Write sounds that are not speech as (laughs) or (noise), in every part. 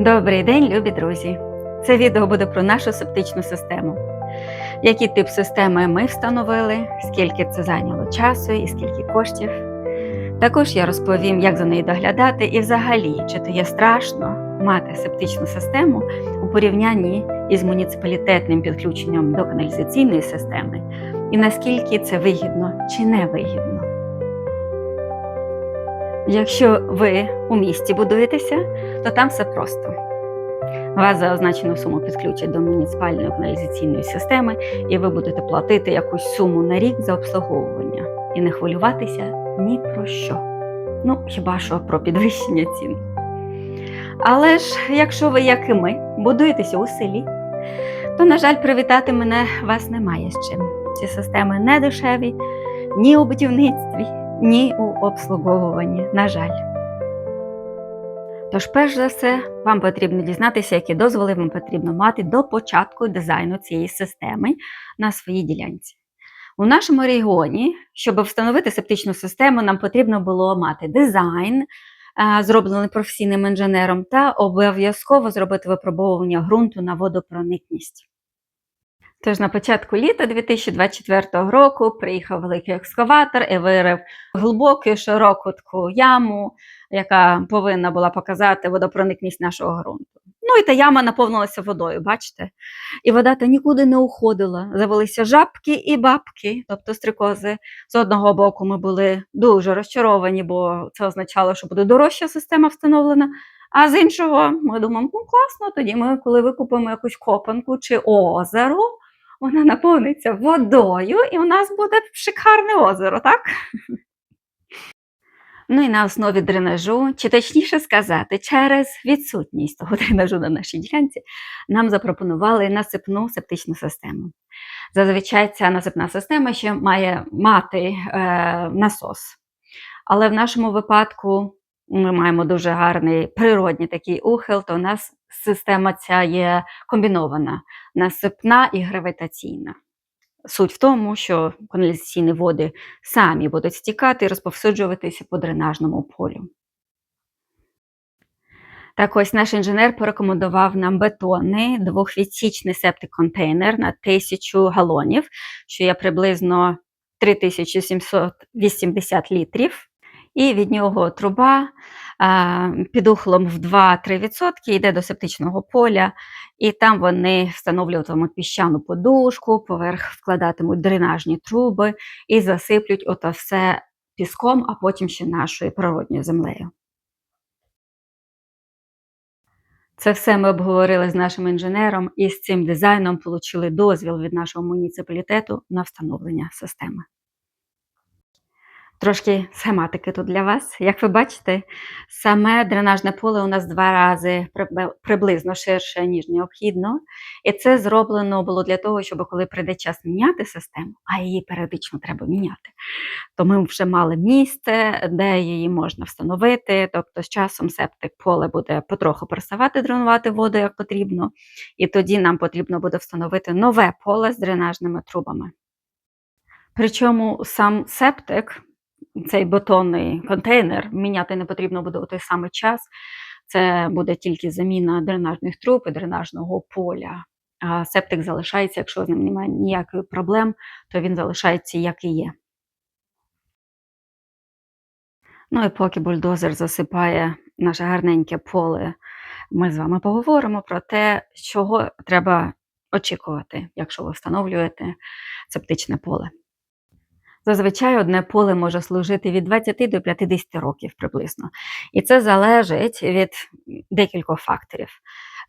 Добрий день, любі друзі! Це відео буде про нашу септичну систему. Який тип системи ми встановили, скільки це зайняло часу і скільки коштів. Також я розповім, як за нею доглядати, і взагалі, чи то є страшно мати септичну систему у порівнянні із муніципалітетним підключенням до каналізаційної системи, і наскільки це вигідно чи не вигідно. Якщо ви у місті будуєтеся, то там все просто. Вас за означену суму підключать до муніципальної каналізаційної системи, і ви будете платити якусь суму на рік за обслуговування і не хвилюватися ні про що. Ну, хіба що про підвищення цін. Але ж, якщо ви, як і ми, будуєтеся у селі, то, на жаль, привітати мене вас немає з чим. Ці системи не дешеві ні у будівництві, ні у обслуговуванні, на жаль. Тож, перш за все, вам потрібно дізнатися, які дозволи вам потрібно мати до початку дизайну цієї системи на своїй ділянці. У нашому регіоні, щоб встановити септичну систему, нам потрібно було мати дизайн, зроблений професійним інженером, та обов'язково зробити випробовування ґрунту на водопроникність. Тож на початку літа 2024 року приїхав великий екскаватор і вирив глибоку широку таку яму, яка повинна була показати водопроникність нашого ґрунту. Ну і та яма наповнилася водою, бачите? І вода та нікуди не уходила. Завелися жабки і бабки, тобто стрикози. З одного боку ми були дуже розчаровані, бо це означало, що буде дорожча система встановлена. А з іншого, ми думаємо, ну класно, тоді ми, коли викупимо якусь копанку чи озеро, вона наповниться водою, і у нас буде шикарне озеро, так? (laughs) Ну і на основі дренажу, чи точніше сказати, через відсутність того (laughs) дренажу на нашій ділянці, нам запропонували насипну септичну систему. Зазвичай ця насипна система ще має мати е, насос. Але в нашому випадку ми маємо дуже гарний природній такий ухил, то у нас система ця є комбінована насипна і гравітаційна. Суть в тому, що каналізаційні води самі будуть стікати і розповсюджуватися по дренажному полю. Так ось наш інженер порекомендував нам бетонний двохвідсічний септик-контейнер на 1000 галонів, що є приблизно 3780 літрів. І від нього труба під ухлом в 2-3% йде до септичного поля, і там вони встановлюватимуть піщану подушку, поверх вкладатимуть дренажні труби і засиплють ото все піском, а потім ще нашою природньою землею. Це все ми обговорили з нашим інженером і з цим дизайном отримали дозвіл від нашого муніципалітету на встановлення системи. Трошки схематики тут для вас. Як ви бачите, саме дренажне поле у нас два рази приблизно ширше, ніж необхідно. І це зроблено було для того, щоб коли прийде час міняти систему, а її періодично треба міняти, то ми вже мали місце, де її можна встановити. Тобто, з часом септик поле буде потроху переставати дренувати воду як потрібно, і тоді нам потрібно буде встановити нове поле з дренажними трубами. Причому сам септик цей бетонний контейнер міняти не потрібно буде у той самий час. Це буде тільки заміна дренажних труб і дренажного поля. А септик залишається, якщо з ним немає ніяких проблем, то він залишається як і є. Ну і поки бульдозер засипає наше гарненьке поле, ми з вами поговоримо про те, чого треба очікувати, якщо ви встановлюєте септичне поле. Зазвичай одне поле може служити від 20 до 50 років приблизно. І це залежить від декількох факторів.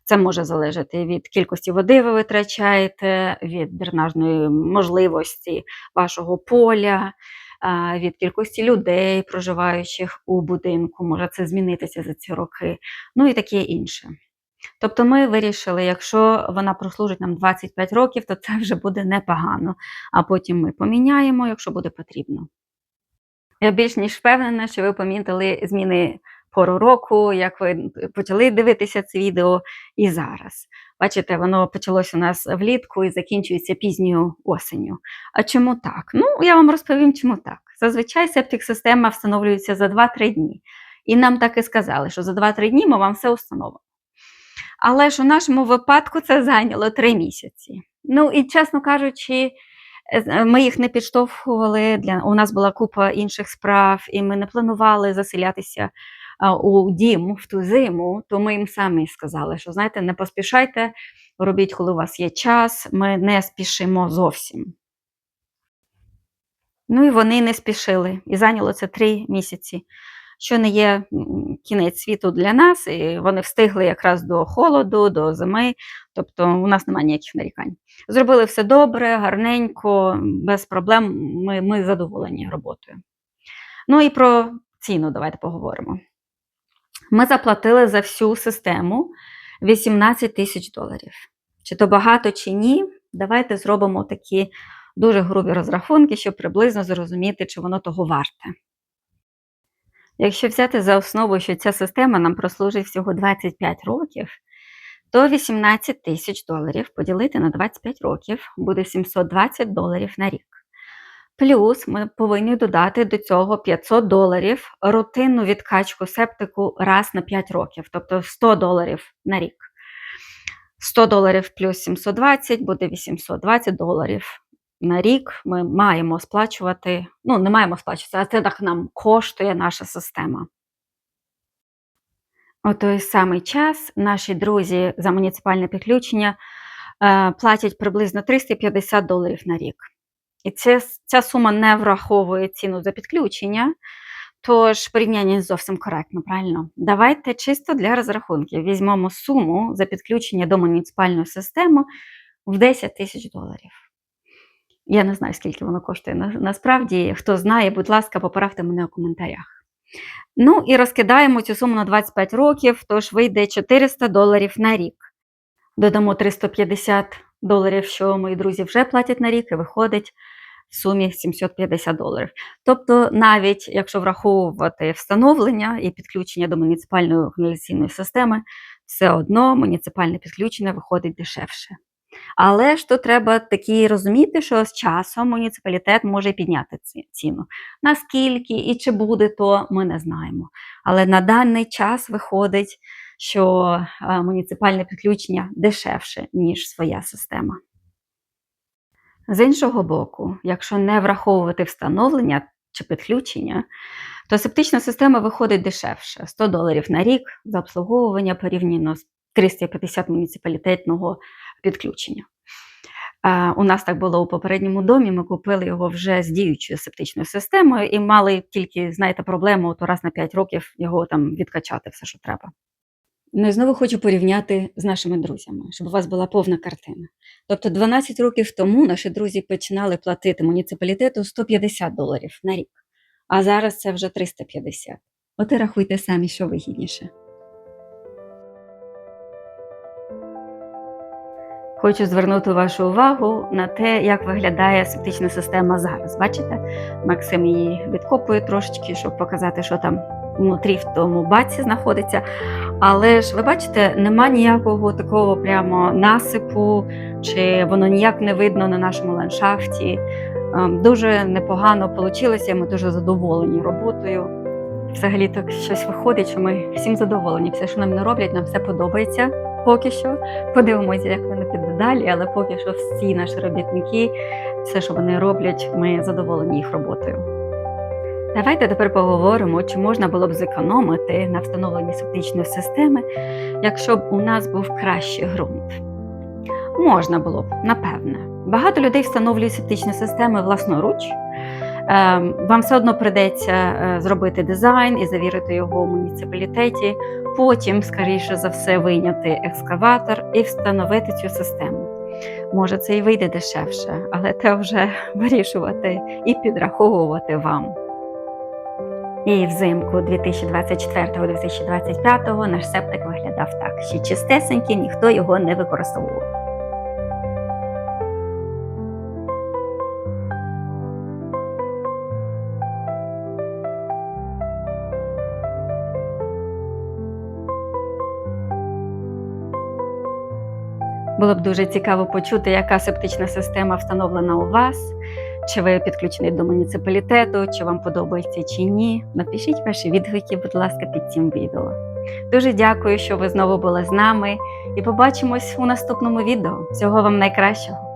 Це може залежати від кількості води ви витрачаєте, від дренажної можливості вашого поля, від кількості людей, проживаючих у будинку, може це змінитися за ці роки, ну і таке інше. Тобто ми вирішили, якщо вона прослужить нам 25 років, то це вже буде непогано. А потім ми поміняємо, якщо буде потрібно. Я більш ніж впевнена, що ви помітили зміни пору року, як ви почали дивитися це відео і зараз. Бачите, воно почалося у нас влітку і закінчується пізньою осенню. А чому так? Ну, я вам розповім, чому так. Зазвичай септик-система встановлюється за 2-3 дні. І нам так і сказали, що за 2-3 дні ми вам все установимо. Але ж у нашому випадку це зайняло три місяці. Ну і чесно кажучи, е, ми їх не підштовхували. Для у нас була купа інших справ, і ми не планували заселятися у дім в ту зиму. То ми їм самі сказали, що знаєте, не поспішайте, робіть, коли у вас є час. Ми не спішимо зовсім. Ну і вони не спішили, і зайняло це три місяці, що не є кінець світу для нас, і вони встигли якраз до холоду, до зими, тобто у нас немає ніяких нарікань. Зробили все добре, гарненько, без проблем. Ми, ми задоволені роботою. Ну і про ціну давайте поговоримо. Ми заплатили за всю систему 18 тисяч доларів. Чи то багато, чи ні, давайте зробимо такі дуже грубі розрахунки, щоб приблизно зрозуміти, чи воно того варте. Якщо взяти за основу, що ця система нам прослужить всього 25 років, то 18 тисяч доларів поділити на 25 років буде 720 доларів на рік. Плюс ми повинні додати до цього 500 доларів рутинну відкачку септику раз на 5 років, тобто 100 доларів на рік. 100 доларів плюс 720 буде 820 доларів на рік. Ми маємо сплачувати, ну, не маємо сплачувати, а це так нам коштує наша система. У той самий час наші друзі за муніципальне підключення е, платять приблизно 350 доларів на рік. І це, ця сума не враховує ціну за підключення, тож порівняння не зовсім коректно, правильно? Давайте чисто для розрахунків візьмемо суму за підключення до муніципальної системи в 10 тисяч доларів. Я не знаю, скільки воно коштує на- насправді. Хто знає, будь ласка, поправте мене у коментарях. Ну і розкидаємо цю суму на 25 років, тож вийде 400 доларів на рік. Додамо 350 доларів, що мої друзі вже платять на рік, і виходить в сумі 750 доларів. Тобто, навіть якщо враховувати встановлення і підключення до муніципальної каналізаційної системи, все одно муніципальне підключення виходить дешевше. Але ж тут треба такі розуміти, що з часом муніципалітет може підняти ці- ціну. Наскільки і чи буде, то ми не знаємо. Але на даний час виходить, що е, муніципальне підключення дешевше, ніж своя система. З іншого боку, якщо не враховувати встановлення чи підключення, то септична система виходить дешевше 100 доларів на рік за обслуговування порівняно з 350 муніципалітетного підключення. У нас так було у попередньому домі. Ми купили його вже з діючою септичною системою і мали тільки, знаєте, проблему то раз на 5 років його там відкачати, все, що треба. Ну і знову хочу порівняти з нашими друзями, щоб у вас була повна картина. Тобто 12 років тому наші друзі починали платити муніципалітету 150 доларів на рік, а зараз це вже 350. От і рахуйте самі, що вигідніше. Хочу звернути вашу увагу на те, як виглядає септична система зараз. Бачите, Максим її відкопує трошечки, щоб показати, що там внутрі в тому баці знаходиться. Але ж ви бачите, нема ніякого такого прямо насипу, чи воно ніяк не видно на нашому ландшафті. Ем, Дуже непогано вийшло, ми дуже задоволені роботою. Взагалі так щось виходить, що ми всім задоволені. Все, що нам не роблять, нам все подобається поки що. Подивимося, як воно піде далі, але поки що всі наші робітники, все, що вони роблять, ми задоволені їх роботою. Давайте тепер поговоримо, чи можна було б зекономити на встановленні септичної системи, якщо б у нас був кращий ґрунт. Можна було б, напевне. Багато людей встановлюють септичні системи власноруч. Ем, Вам все одно придеться е, зробити дизайн і завірити його у муніципалітеті. Потім, скоріше за все, вийняти екскаватор і встановити цю систему. Може, це і вийде дешевше, але це вже (laughs) вирішувати і підраховувати вам. І взимку 2024-2025 наш септик виглядав так, ще чистесенький, ніхто його не використовував. Було б дуже цікаво почути, яка септична система встановлена у вас, чи ви підключений до муніципалітету, чи вам подобається чи ні. Напишіть ваші відгуки, будь ласка, під цим відео. Дуже дякую, що ви знову були з нами, і побачимось у наступному відео. Всього вам найкращого!